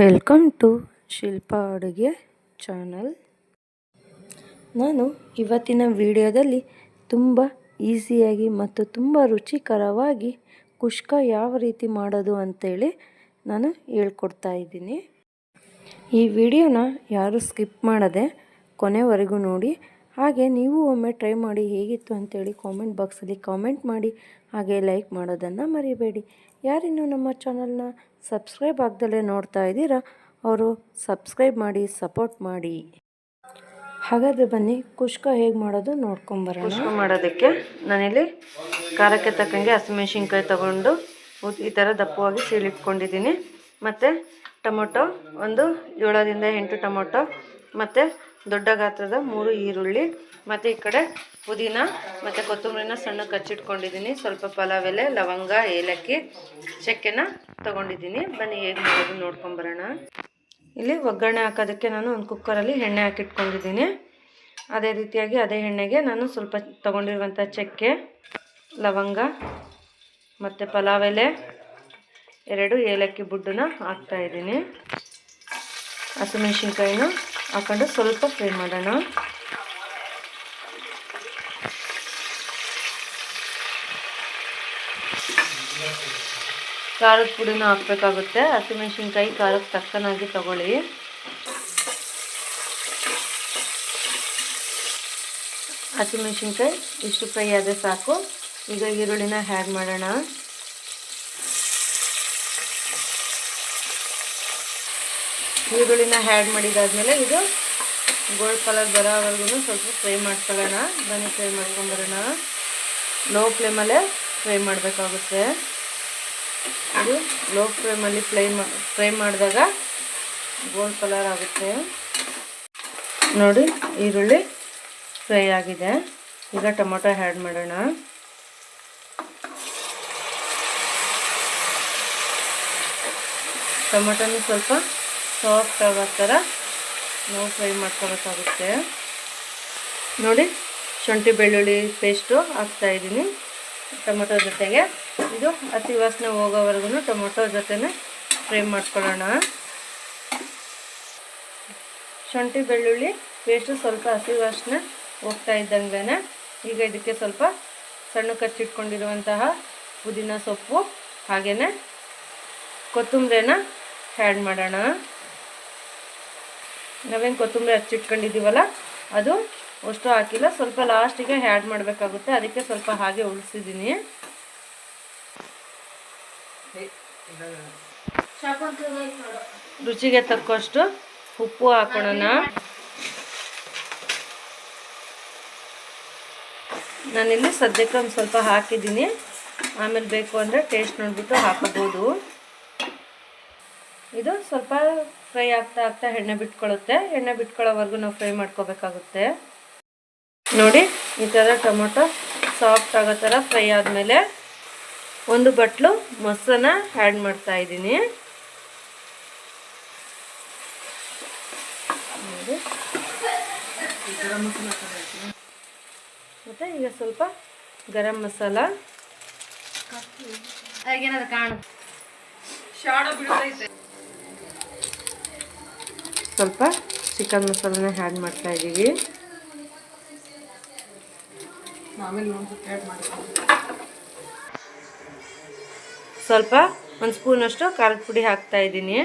Welcome to Shilpa ಅಡುಗೆ channel ನಾನು ಇವತ್ತಿನ ವಿಡಿಯೋದಲ್ಲಿ ತುಂಬ ಈಸಿಯಾಗಿ ಮತ್ತು ತುಂಬ ರುಚಿಕರವಾಗಿ ಕುಷ್ಕ ಯಾವ ರೀತಿ ಮಾಡೋದು ಅಂತೇಳಿ ನಾನು ಹೇಳ್ಕೊಡ್ತಾ ಇದ್ದೀನಿ. ಈ ವಿಡಿಯೋನ ಯಾರು ಸ್ಕಿಪ್ ಮಾಡದೆ ಕೊನೆವರೆಗೂ ನೋಡಿ. ಹಾಗೆ ನೀವು ಒಮ್ಮೆ ಟ್ರೈ ಮಾಡಿ ಹೇಗಿತ್ತು ಅಂತೇಳಿ ಕಾಮೆಂಟ್ ಬಾಕ್ಸಲ್ಲಿ ಕಾಮೆಂಟ್ ಮಾಡಿ, ಹಾಗೆ ಲೈಕ್ ಮಾಡೋದನ್ನು ಮರಿಬೇಡಿ. ಯಾರಿನ್ನೂ ನಮ್ಮ ಚಾನಲ್ನ ಸಬ್ಸ್ಕ್ರೈಬ್ ಆಗ್ದಲೇ ನೋಡ್ತಾ ಇದ್ದೀರಾ, ಅವರು ಸಬ್ಸ್ಕ್ರೈಬ್ ಮಾಡಿ ಸಪೋರ್ಟ್ ಮಾಡಿ. ಹಾಗಾದರೆ ಬನ್ನಿ, ಕುಷ್ಕ ಹೇಗೆ ಮಾಡೋದು ನೋಡ್ಕೊಂಬರೋಣ ಕುಷ್ಕ ಮಾಡೋದಕ್ಕೆ ನಾನಿಲ್ಲಿ ಖಾರಕ್ಕೆ ತಕ್ಕಂಗೆ ಹಸಿಮೆಣ್ಸಿನ್ಕಾಯಿ ತಗೊಂಡು ಈ ಥರ ದಪ್ಪವಾಗಿ ಸೀಳಿಟ್ಕೊಂಡಿದ್ದೀನಿ. ಮತ್ತು ಟೊಮೊಟೊ ಒಂದು ಏಳರಿಂದ ಎಂಟು ಟೊಮೊಟೊ, ಮತ್ತು ದೊಡ್ಡ ಗಾತ್ರದ ಮೂರು ಈರುಳ್ಳಿ, ಮತ್ತು ಈ ಕಡೆ ಪುದೀನ, ಮತ್ತು ಕೊತ್ತಂಬರಿನ ಸಣ್ಣ ಕಚ್ಚಿಟ್ಕೊಂಡಿದ್ದೀನಿ. ಸ್ವಲ್ಪ ಪಲಾವ್ ಎಲೆ, ಲವಂಗ, ಏಲಕ್ಕಿ, ಚಕ್ಕೆನ ತೊಗೊಂಡಿದ್ದೀನಿ. ಬನ್ನಿ, ಹೇಗೆ ಮಾಡೋದು ನೋಡ್ಕೊಂಬರೋಣ ಇಲ್ಲಿ ಒಗ್ಗರಣೆ ಹಾಕೋದಕ್ಕೆ ನಾನು ಒಂದು ಕುಕ್ಕರಲ್ಲಿ ಎಣ್ಣೆ ಹಾಕಿಟ್ಕೊಂಡಿದ್ದೀನಿ. ಅದೇ ರೀತಿಯಾಗಿ ಅದೇ ಎಣ್ಣೆಗೆ ನಾನು ಸ್ವಲ್ಪ ತೊಗೊಂಡಿರುವಂಥ ಚಕ್ಕೆ, ಲವಂಗ, ಮತ್ತು ಪಲಾವ್ ಎಲೆ, ಎರಡು ಏಲಕ್ಕಿ ಬುಡ್ಡನ್ನ ಹಾಕ್ತಾಯಿದ್ದೀನಿ ಹಸಿಮೆಣ್ಸಿನ್ಕಾಯಿನ ಹಾಕೊಂಡು ಸ್ವಲ್ಪ ಫ್ರೈ ಮಾಡೋಣ. ಖಾರದ ಪುಡಿನ ಹಾಕಬೇಕಾಗುತ್ತೆ. ಹಸಿಮೆಣ್ಸಿನ್ಕಾಯಿ ಖಾರಕ್ಕೆ ತಕ್ಕನಾಗಿ ತಗೊಳ್ಳಿ. ಹಸಿಮೆಣ್ಸಿನ್ಕಾಯಿ ಇಷ್ಟು ಫ್ರೈ ಆದರೆ ಸಾಕು. ಈಗ ಈರುಳ್ಳಿನ ಹ್ಯಾಡ್ ಮಾಡೋಣ. ಈರುಳ್ಳಿನ ಹ್ಯಾಡ್ ಮಾಡಿದಾದ್ಮೇಲೆ ಇದು ಗೋಲ್ಡ್ ಕಲರ್ ಬರೋವರೆಗೂ ಸ್ವಲ್ಪ ಫ್ರೈ ಮಾಡ್ಕೊಳ್ಳೋಣ. ಬನ್ನಿ, ಫ್ರೈ ಮಾಡ್ಕೊಂಡ್ಬರೋಣ ಲೋ ಫ್ಲೇಮಲ್ಲೇ ಫ್ರೈ ಮಾಡಬೇಕಾಗುತ್ತೆ. ಇದು ಲೋ ಫ್ಲೇಮಲ್ಲಿ ಫ್ರೈ ಫ್ರೈ ಮಾಡಿದಾಗ ಗೋಲ್ಡ್ ಕಲರ್ ಆಗುತ್ತೆ. ನೋಡಿ, ಈರುಳ್ಳಿ ಫ್ರೈ ಆಗಿದೆ. ಈಗ ಟೊಮೊಟೊ ಹ್ಯಾಡ್ ಮಾಡೋಣ. ಟೊಮೊಟೊನು ಸ್ವಲ್ಪ ಸಾಫ್ಟ್ ಆಗೋ ಥರ ನಾವು ಫ್ರೈ ಮಾಡ್ಕೊಳಕ್ಕಾಗುತ್ತೆ. ನೋಡಿ, ಶುಂಠಿ, ಬೆಳ್ಳುಳ್ಳಿ ಪೇಸ್ಟು ಹಾಕ್ತಾಯಿದ್ದೀನಿ ಟೊಮೊಟೊ ಜೊತೆಗೆ. ಇದು ಹಸಿ ವಾಸನೆ ಹೋಗೋವರೆಗೂ ಟೊಮೊಟೊ ಜೊತೆನೇ ಫ್ರೈ ಮಾಡ್ಕೊಳ್ಳೋಣ. ಶುಂಠಿ, ಬೆಳ್ಳುಳ್ಳಿ ಪೇಸ್ಟು ಸ್ವಲ್ಪ ಹಸಿ ವಾಸನೆ ಹೋಗ್ತಾ ಇದ್ದಂಗೆ ಈಗ ಇದಕ್ಕೆ ಸ್ವಲ್ಪ ಸಣ್ಣ ಕಚ್ಚಿಟ್ಕೊಂಡಿರುವಂತಹ ಪುದೀನ ಸೊಪ್ಪು ಹಾಗೆಯೇ ಕೊತ್ತಂಬರಿನ ಆ್ಯಡ್ ಮಾಡೋಣ. ನಾವೇನು ಕೊತ್ತಂಬರಿ ಹಚ್ಚಿಟ್ಕೊಂಡಿದ್ದೀವಲ್ಲ, ಅದು ಅಷ್ಟು ಹಾಕಿಲ್ಲ. ಸ್ವಲ್ಪ ಲಾಸ್ಟಿಗೆ ಆ್ಯಡ್ ಮಾಡಬೇಕಾಗುತ್ತೆ. ಅದಕ್ಕೆ ಸ್ವಲ್ಪ ಹಾಗೆ ಉಳಿಸಿದ್ದೀನಿ. ರುಚಿಗೆ ತಕ್ಕಷ್ಟು ಉಪ್ಪು ಹಾಕೋಣ. ನಾನಿಲ್ಲಿ ಸದ್ಯಕ್ಕೆ ಒಂದು ಸ್ವಲ್ಪ ಹಾಕಿದ್ದೀನಿ. ಆಮೇಲೆ ಬೇಕು ಅಂದರೆ ಟೇಸ್ಟ್ ನೋಡಿಬಿಟ್ಟು ಹಾಕೋಬೋದು ಇದು ಸ್ವಲ್ಪ ಫ್ರೈ ಆಗ್ತಾ ಆಗ್ತಾ ಎಣ್ಣೆ ಬಿಟ್ಕೊಳ್ಳುತ್ತೆ ಎಣ್ಣೆ ಬಿಟ್ಕೊಳ್ಳೋವರೆಗೂ ನಾವು ಫ್ರೈ ಮಾಡ್ಕೋಬೇಕಾಗುತ್ತೆ. ನೋಡಿ, ಈ ಥರ ಟೊಮೊಟೊ ಸಾಫ್ಟ್ ಆಗೋ ಥರ ಫ್ರೈ ಆದಮೇಲೆ ಒಂದು ಬಟ್ಲು ಮೊಸರನ್ನ ಆ್ಯಡ್ ಮಾಡ್ತಾ ಇದ್ದೀನಿ. ಮತ್ತೆ ಈಗ ಸ್ವಲ್ಪ ಗರಂ ಮಸಾಲ. ಸ್ವಲ್ಪ ಚಿಕನ್ ಮಸಾಲನ ಹ್ಯಾಡ್ ಮಾಡ್ತಾ ಇದ್ದೀವಿ ಸ್ವಲ್ಪ ಒಂದು ಸ್ಪೂನಷ್ಟು ಖಾರದ ಪುಡಿ ಹಾಕ್ತಾ ಇದ್ದೀನಿ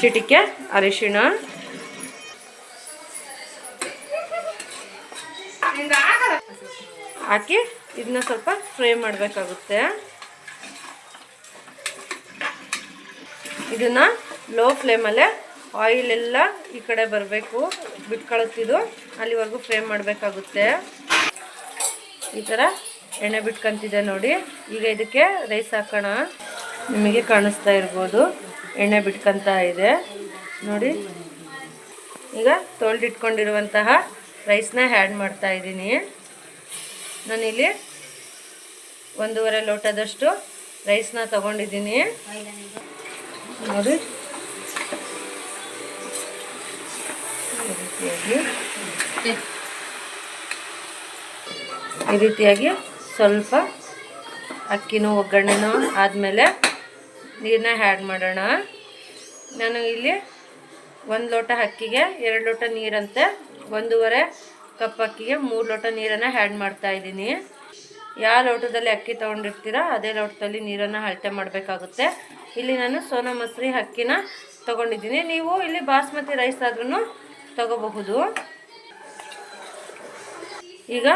ಚಿಟಿಕೆ ಅರಿಶಿಣ. ಹಾಕಿ ಇದನ್ನ ಸ್ವಲ್ಪ ಫ್ರೈ ಮಾಡಬೇಕಾಗುತ್ತೆ. ಇದನ್ನ ಲೋ ಫ್ಲೇಮಲ್ಲೇ ಆಯಿಲ್ ಎಲ್ಲ ಈ ಕಡೆ ಬರಬೇಕು. ಬಿಟ್ಕೊಳತ್ತಿದ್ದು ಅಲ್ಲಿವರೆಗೂ ಫ್ರೈ ಮಾಡಬೇಕಾಗುತ್ತೆ. ಈ ಥರ ಎಣ್ಣೆ ಬಿಟ್ಕೊಂತಿದೆ ನೋಡಿ. ಈಗ ಇದಕ್ಕೆ ರೈಸ್ ಹಾಕೋಣ. ನಿಮಗೆ ಕಾಣಿಸ್ತಾ ಇರ್ಬೋದು. ಎಣ್ಣೆ ಬಿಟ್ಕೊಂತ ಇದೆ. ನೋಡಿ. ಈಗ ತೊಳೆದಿಟ್ಕೊಂಡಿರುವಂತಹ ರೈಸ್ನ ಆ್ಯಡ್ ಮಾಡ್ತಾ ಇದ್ದೀನಿ. ನಾನಿಲ್ಲಿ ಒಂದೂವರೆ ಲೋಟದಷ್ಟು ರೈಸ್ನ ತಗೊಂಡಿದ್ದೀನಿ. ನೋಡಿ. ಈ ರೀತಿಯಾಗಿ ಸ್ವಲ್ಪ ಅಕ್ಕಿನೂ ಒಗ್ಗರಣೆನೂ ಆದಮೇಲೆ ನೀರನ್ನ ಹ್ಯಾಡ್ ಮಾಡೋಣ. ನಾನು ಇಲ್ಲಿ ಒಂದು ಲೋಟ ಅಕ್ಕಿಗೆ ಎರಡು ಲೋಟ ನೀರಂತೆ, ಒಂದೂವರೆ ಕಪ್ ಅಕ್ಕಿಗೆ ಮೂರು ಲೋಟ ನೀರನ್ನು ಹ್ಯಾಡ್ ಮಾಡ್ತಾ ಇದ್ದೀನಿ. ಯಾವ ಲೋಟದಲ್ಲಿ ಅಕ್ಕಿ ತೊಗೊಂಡಿರ್ತೀರ ಅದೇ ಲೋಟದಲ್ಲಿ ನೀರನ್ನು ಅಳತೆ ಮಾಡಬೇಕಾಗುತ್ತೆ. ಇಲ್ಲಿ ನಾನು ಸೋನಾ ಮಸೂರಿ ಅಕ್ಕಿನ ತೊಗೊಂಡಿದ್ದೀನಿ. ನೀವು ಇಲ್ಲಿ ಬಾಸ್ಮತಿ ರೈಸ್ ಆದ್ರೂ ತಗೋಬಹುದು. ಈಗ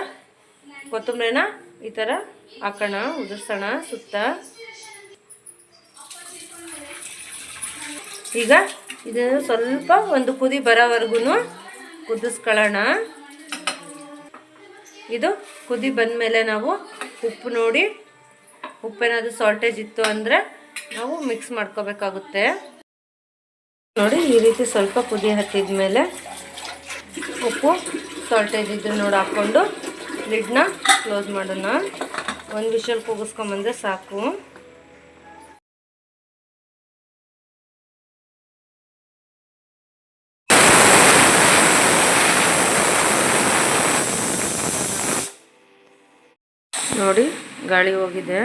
ಕೊತ್ತಂಬರಿನ ಈ ಥರ ಹಾಕೋಣ, ಉದುರ್ಸೋಣ, ಸುತ್ತ. ಈಗ ಇದನ್ನು ಸ್ವಲ್ಪ ಒಂದು ಕುದಿ ಬರೋವರೆಗೂ ಕುದಿಸ್ಕೊಳ್ಳೋಣ. ಇದು ಕುದಿ ಬಂದಮೇಲೆ ನಾವು ಉಪ್ಪು ನೋಡಿ, ಉಪ್ಪೇನಾದರೂ ಸಾಲ್ಟೇಜ್ ಇತ್ತು ಅಂದರೆ ನಾವು ಮಿಕ್ಸ್ ಮಾಡ್ಕೋಬೇಕಾಗುತ್ತೆ. ನೋಡಿ ಈ ರೀತಿ ಸ್ವಲ್ಪ ಕುದಿ ಹತ್ತಿದ ಮೇಲೆ ಉಪ್ಪು ಸಾಲ್ಟೇಜ್ ಇದ್ರೆ ನೋಡಿ ಹಾಕ್ಕೊಂಡು ಲಿಡ್ನ ಕ್ಲೋಸ್ ಮಾಡೋಣ. ಒಂದು ವಿಷಲ್ ಕೂಗಿಸ್ಕೊಂಬಂದ್ರೆ ಸಾಕು. ನೋಡಿ ಗಾಳಿ ಹೋಗಿದೆ.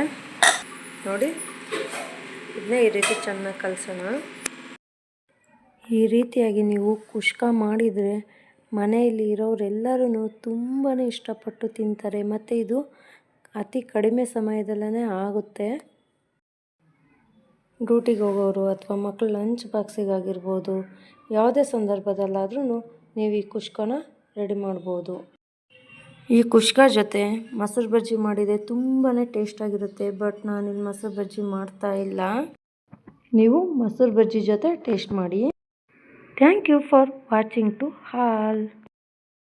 ನೋಡಿ, ಇದನ್ನ ಈ ರೀತಿ ಚೆನ್ನಾಗಿ ಕಲಸೋಣ. ಈ ರೀತಿಯಾಗಿ ನೀವು ಕುಷ್ಕ ಮಾಡಿದರೆ ಮನೆಯಲ್ಲಿ ಇರೋರೆಲ್ಲರೂ ತುಂಬಾ ಇಷ್ಟಪಟ್ಟು ತಿಂತಾರೆ. ಮತ್ತು ಇದು ಅತಿ ಕಡಿಮೆ ಸಮಯದಲ್ಲೇ ಆಗುತ್ತೆ. ಡ್ಯೂಟಿಗೆ ಹೋಗೋರು ಅಥವಾ ಮಕ್ಕಳು ಲಂಚ್ ಬಾಕ್ಸಿಗಾಗಿರ್ಬೋದು, ಯಾವುದೇ ಸಂದರ್ಭದಲ್ಲಾದ್ರೂ ನೀವು ಈ ಕುಷ್ಕನ ರೆಡಿ ಮಾಡ್ಬೋದು. ಈ ಕುಷ್ಕ ಜೊತೆ ಮೊಸರು ಬಜ್ಜಿ ಮಾಡಿದರೆ ತುಂಬಾ ಟೇಸ್ಟಾಗಿರುತ್ತೆ, ಬಟ್ ನಾನಿಲ್ಲಿ ಮೊಸರು ಬಜ್ಜಿ ಮಾಡ್ತಾ ಇಲ್ಲ. ನೀವು ಮೊಸರು ಬಜ್ಜಿ ಜೊತೆ ಟೇಸ್ಟ್ ಮಾಡಿ. Thank you for watching to all.